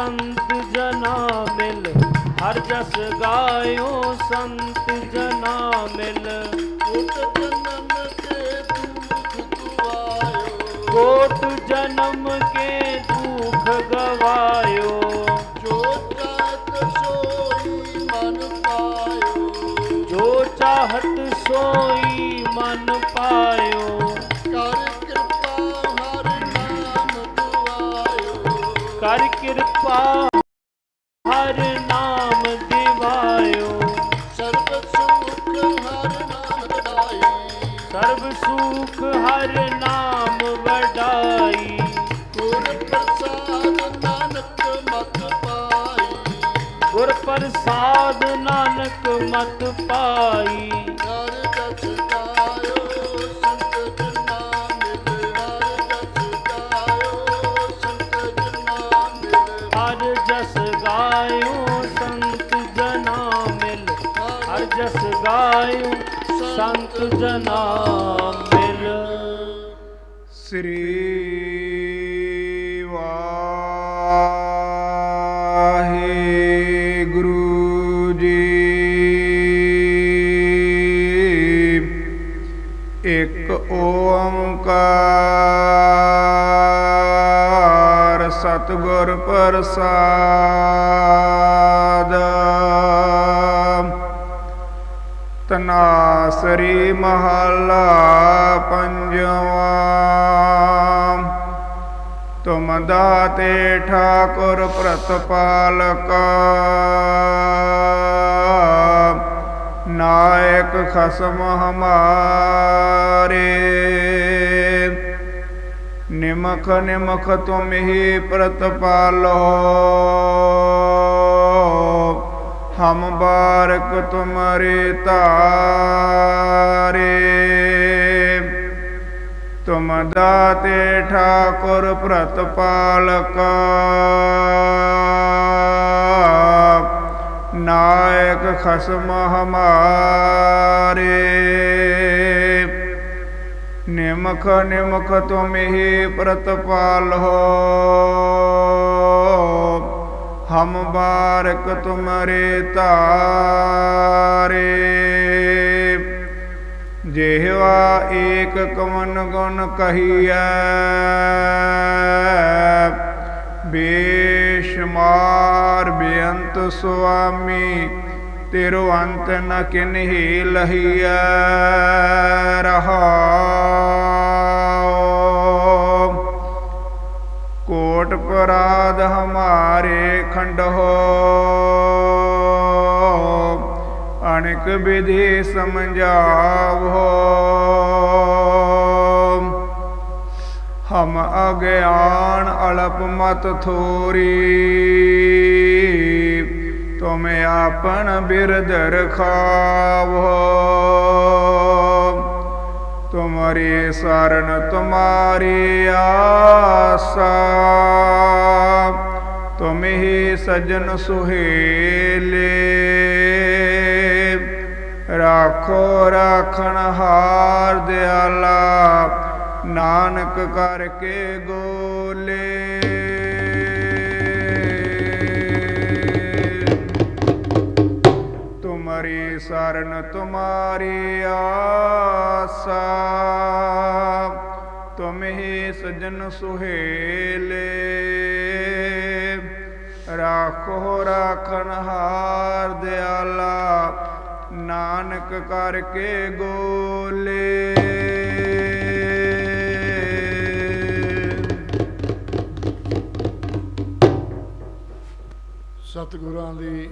ਸੰਤ ਜਨਾ ਮਿਲ ਹਰ ਜਸ ਗਾਇਓ ਸੰਤ ਜਨਾ ਮਿਲ ਕੋਟ ਜਨਮ ਕੇ ਦੁਖ ਕੋਟ ਜਨਮ ਕੇ ਦੁਖ ਗਵਾਇਓ ਗਵਾਇਓ ਸਰਬ ਸੁਖ ਹਰ ਨਾਮ ਵਡਾਈ। ਗੁਰ ਪ੍ਰਸਾਦ ਨਾਨਕ ਮਤ ਪਾਈ। ਗੁਰ ਪ੍ਰਸਾਦ ਨਾਨਕ ਮਤ ਪਾਈ। ਜਸ ਗਾਇਓ ਸੰਤ ਜਨਾ ਮਿਲ। ਹਰ ਜਸ ਗਾਇਓ ਜੀ। ਇੱਕ ਓੰਕਾਰ ਸਤਿਗੁਰ ਪ੍ਰਸਾਦ। ਤਨਾਸਰੀ ਮਹੱਲਾ ਪੰਜਵਾ ਤੁਮ ਦਾਤੇ ਠਾਕੁਰ ਪ੍ਰਤਪਾਲਕ ਨਾਇਕ ਖਸਮ ਹਮਾਰੇ ਨਿਮਖ ਨਿਮਖ ਤੁਮ ਹੀ ਪ੍ਰਤਪਾਲੋ ਹਮ ਬਾਰਕ ਤੁਮਰੇ ਤਾਰੇ। ਤੁਮ ਦਾਤੇ ਠਾਕੁਰ ਪ੍ਰਤਪਾਲਕ ਨਾਇਕ ਖਸਮ ਹਮਾਰੇ ਨਿਮਖ ਨਿਮਖ ਤੁਮ ਹੀ ਪ੍ਰਤਪਾਲ ਹੋ। ਹਮ ਬਾਰਕ ਤੁਮਰੇ ਤਾਰੇ। ਜਿਹਵਾ ਏਕ ਕਵਨ ਗੁਣ ਕਹੀਐ ਬੇਸ਼ਮਾਰ ਬੇਅੰਤ ਸੁਆਮੀ ਤੇਰੋ ਅੰਤ ਨ ਕਿਨਹੀ ਲਹੀਐ ਰਹਾਉ ਕੋਟ ਪਰਾਧ ਹਮਾਰੇ ਖੰਡੋ ਅਨੇਕ ਵਿਧੀ ਸਮਝਾਵੋ ਹਮ ਅਗਿਆਨ ਅਲਪ ਮਤ ਥੋਰੀ। ਤੁਮ ਆਪਨ ਬਿਰਧ ਰਖਾਵੋ ਤੁਮਰੀ ਸਰਨ ਤੁਮਾਰੀ ਆਸਾ ਤੁਮ ਹੀ ਸਜਨ ਸੁਹੇਲੇ ਰਾਖੋ ਰਾਖਣ ਹਾਰ ਦਿਆਲਾ ਨਾਨਕ ਕਰਕੇ ਗੋਲੇ ਤੁਮਰੀ ਸਰਨ ਤੁਮਾਰੀ ਆਸਾ। ਤੁਮ ਹੀ ਸਜਨ ਸੁਹੇਲੇ। ਰਾਖੋ ਰਾਖਨ ਹਾਰ ਦਿਆਲਾ। ਨਾਨਕ ਕਰਕੇ ਗੋਲੇ। ਸਤਿਗੁਰਾਂ ਦੀ